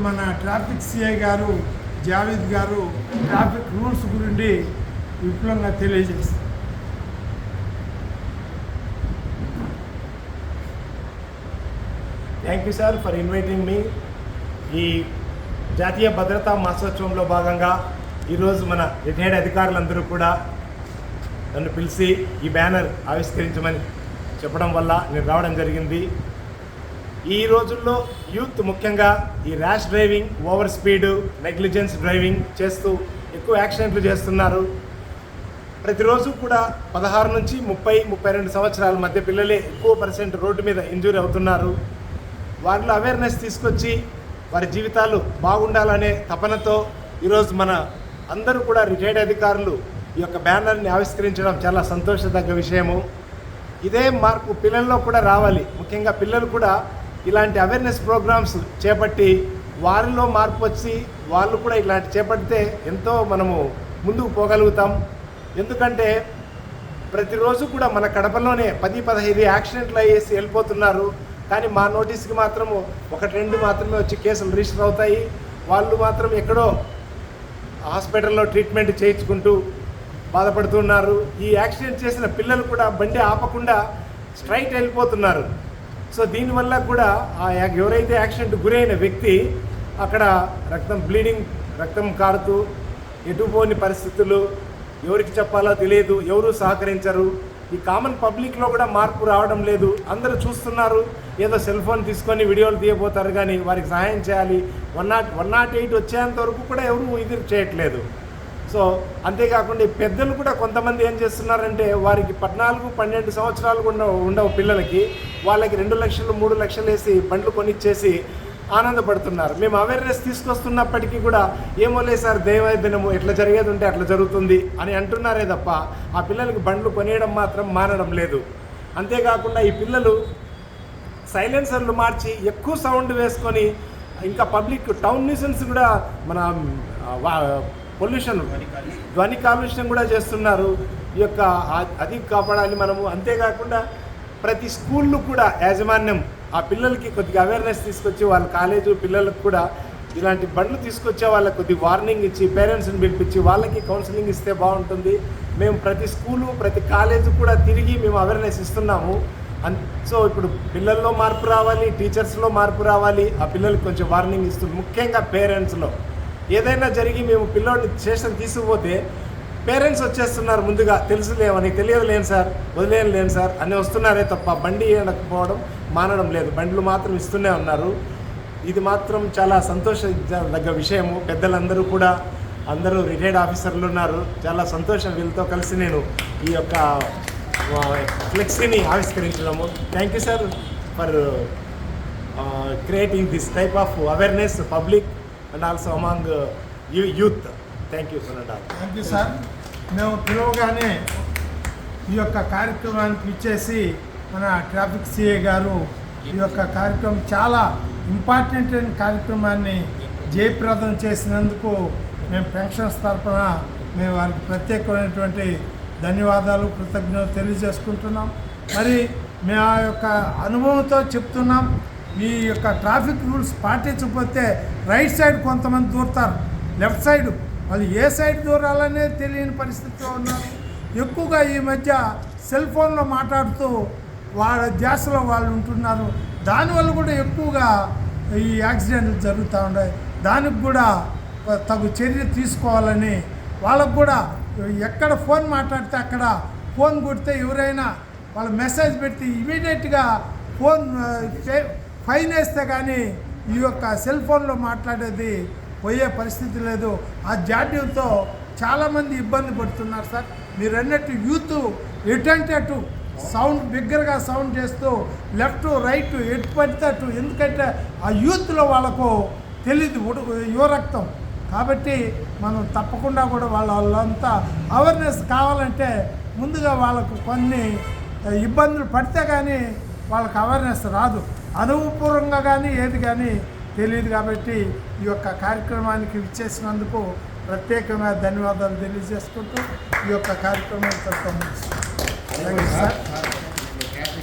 మన traffic CI గారు జావేద్ గారు ట్రాఫిక్ రూల్స్ గురించి విపులంగా తెలియజేస్తారు. Thank you sir for inviting me ఈ జాతీయ భద్రతా మాసోత్సవంలో భాగంగా ఈరోజు మన రిటైర్డ్ అధికారులందరూ కూడా నన్ను పిలిచి ఈ బ్యానర్ ఆవిష్కరించమని చెప్పడం వల్ల నేను రావడం జరిగింది. ఈ రోజుల్లో యూత్ ముఖ్యంగా ఈ rash driving over speed negligence driving చేస్తూ ఎక్కువ యాక్సిడెంట్లు చేస్తున్నారు. ప్రతిరోజు కూడా పదహారు నుంచి ముప్పై ముప్పై రెండు సంవత్సరాల మధ్య పిల్లలే ఎక్కువ పర్సెంట్ రోడ్డు మీద ఇంజూరీ అవుతున్నారు. వారిలో అవేర్నెస్ తీసుకొచ్చి వారి జీవితాలు బాగుండాలనే తపనతో ఈరోజు మన అందరూ కూడా రిటైర్డ్ అధికారులు ఈ యొక్క బ్యానర్ని ఆవిష్కరించడం చాలా సంతోషదగ్గ విషయము. ఇదే మార్పు పిల్లల్లో కూడా రావాలి. ముఖ్యంగా పిల్లలు కూడా ఇలాంటి అవేర్నెస్ ప్రోగ్రామ్స్ చేపట్టి వారిలో మార్పు వచ్చి వాళ్ళు కూడా ఇలాంటి చేపడితే ఎంతో మనము ముందుకు పోగలుగుతాం. ఎందుకంటే ప్రతిరోజు కూడా మన కడపలోనే పది పదహైదు యాక్సిడెంట్లు అయ్యేసి వెళ్ళిపోతున్నారు. కానీ మా నోటీస్కి మాత్రము ఒకటి రెండు మాత్రమే వచ్చి కేసులు రిజిస్టర్ అవుతాయి. వాళ్ళు మాత్రం ఎక్కడో హాస్పిటల్లో ట్రీట్మెంట్ చేయించుకుంటూ బాధపడుతున్నారు. ఈ యాక్సిడెంట్ చేసిన పిల్లలు కూడా బండి ఆపకుండా స్ట్రైట్ వెళ్ళిపోతున్నారు. సో దీనివల్ల కూడా ఆ యా- ఎవరైతే యాక్సిడెంట్ గురైన వ్యక్తి అక్కడ రక్తం బ్లీడింగ్ రక్తం కారుతూ ఎటుపోని పరిస్థితులు ఎవరికి చెప్పాలో తెలియదు ఎవరు సహకరించరు. ఈ కామన్ పబ్లిక్లో కూడా మార్పు రావడం లేదు. అందరూ చూస్తున్నారు ఏదో సెల్ ఫోన్ తీసుకొని వీడియోలు తీయబోతారు కానీ వారికి సహాయం చేయాలి. One naught one naught eight వచ్చేంత వరకు కూడా ఎవరు ఇది చేయట్లేదు. సో అంతేకాకుండా ఈ పెద్దలు కూడా కొంతమంది ఏం చేస్తున్నారంటే వారికి పద్నాలుగు పన్నెండు సంవత్సరాలు కూడా ఉండవు పిల్లలకి వాళ్ళకి రెండు లక్షలు మూడు లక్షలు వేసి బండ్లు కొనిచ్చేసి ఆనందపడుతున్నారు. మేము అవేర్నెస్ తీసుకొస్తున్నప్పటికీ కూడా ఏమోలే సార్ దైవదినము ఎట్లా జరిగేది ఉంటే అట్లా జరుగుతుంది అని అంటున్నారే తప్ప ఆ పిల్లలకి బండ్లు కొనియడం మాత్రం మానడం లేదు. అంతేకాకుండా ఈ పిల్లలు సైలెన్సర్లు మార్చి ఎక్కువ సౌండ్ వేసుకొని ఇంకా పబ్లిక్ టౌన్ న్యూసెన్స్ కూడా మన పొల్యూషన్ ధ్వని కాలుష్యం కూడా చేస్తున్నారు. ఈ యొక్క అది కాపాడాలి మనము. అంతేకాకుండా ప్రతి స్కూళ్ళు కూడా యాజమాన్యం ఆ పిల్లలకి కొద్దిగా అవేర్నెస్ తీసుకొచ్చి వాళ్ళ కాలేజు పిల్లలకు కూడా ఇలాంటి బండ్లు తీసుకొచ్చే వాళ్ళకి కొద్ది వార్నింగ్ ఇచ్చి పేరెంట్స్ని పిలిపించి వాళ్ళకి కౌన్సిలింగ్ ఇస్తే బాగుంటుంది. మేము ప్రతి స్కూలు ప్రతి కాలేజీ కూడా తిరిగి మేము అవేర్నెస్ ఇస్తున్నాము. అన్ సో ఇప్పుడు పిల్లల్లో మార్పు రావాలి టీచర్స్లో మార్పు రావాలి. ఆ పిల్లలకి కొంచెం వార్నింగ్ ఇస్తుంది ముఖ్యంగా పేరెంట్స్లో ఏదైనా జరిగి మేము పిల్లోడిని స్టేషన్ తీసుకుపోతే పేరెంట్స్ వచ్చేస్తున్నారు ముందుగా. తెలుసులేమని తెలియదు లేను సార్ వదిలేను లేను సార్ అని వస్తున్నారే తప్ప బండి ఇవ్వకపోవడం మానడం లేదు. బండ్లు మాత్రం ఇస్తూనే ఉన్నారు. ఇది మాత్రం చాలా సంతోషదగ్గ విషయము. పెద్దలందరూ కూడా అందరూ రిటైర్డ్ ఆఫీసర్లు ఉన్నారు. చాలా సంతోషం వీళ్ళతో కలిసి నేను ఈ యొక్క ఫ్లెక్సీని ఆవిష్కరించడము. Thank you sir for creating this type of awareness public. And also among youth thank you sir thank you sir మేము పిలవగానే ఈ యొక్క కార్యక్రమానికి ఇచ్చేసి మన ట్రాఫిక్ సిఏ గారు ఈ యొక్క కార్యక్రమం చాలా ఇంపార్టెంట్ అయిన కార్యక్రమాన్ని జయప్రదం చేసినందుకు మేము పెన్షన్స్ తరఫున మేము వారికి ప్రత్యేకమైనటువంటి ధన్యవాదాలు కృతజ్ఞతలు తెలియజేసుకుంటున్నాం. మరి మేము ఆ యొక్క అనుభవంతో చెప్తున్నాం. ఈ యొక్క ట్రాఫిక్ రూల్స్ పాటించకపోతే రైట్ సైడ్ కొంతమంది దూరుతారు లెఫ్ట్ సైడ్. వాళ్ళు ఏ సైడ్ దూరాలనే తెలియని పరిస్థితిలో ఉన్నారు. ఎక్కువగా ఈ మధ్య సెల్ ఫోన్లో మాట్లాడుతూ వాళ్ళ ధ్యాసలో వాళ్ళు ఉంటున్నారు. దానివల్ల కూడా ఎక్కువగా ఈ యాక్సిడెంట్లు జరుగుతూ ఉన్నాయి. దానికి కూడా తగు చర్య తీసుకోవాలని వాళ్ళకు కూడా ఎక్కడ ఫోన్ మాట్లాడితే అక్కడ ఫోన్ కొడితే ఎవరైనా వాళ్ళ మెసేజ్ పెడితే ఇమీడియట్గా ఫోన్ చే- ఫైన్ వేస్తే కానీ ఈ యొక్క సెల్ ఫోన్లో మాట్లాడేది పోయే పరిస్థితి లేదు. ఆ జాడ్యంతో చాలామంది ఇబ్బంది పడుతున్నారు సార్. మీరు అన్నట్టు యూత్ ఎటంటే అటు సౌండ్ బిగ్గరగా సౌండ్ చేస్తూ లెఫ్ట్ రైట్ ఎటు పడితే అటు. ఎందుకంటే ఆ యూత్లో వాళ్ళకు తెలియదు ఉడు యువ రక్తం. కాబట్టి మనం తప్పకుండా కూడా వాళ్ళ వాళ్ళంతా అవేర్నెస్ కావాలంటే ముందుగా వాళ్ళకు కొన్ని ఇబ్బందులు పడితే కానీ వాళ్ళకి అవేర్నెస్ రాదు. అనుభవపూర్వంగా కానీ ఏది కానీ తెలియదు కాబట్టి ఈ యొక్క కార్యక్రమానికి ఇచ్చేసినందుకు ప్రత్యేకమైన ధన్యవాదాలు తెలియజేసుకుంటూ ఈ యొక్క కార్యక్రమం సార్.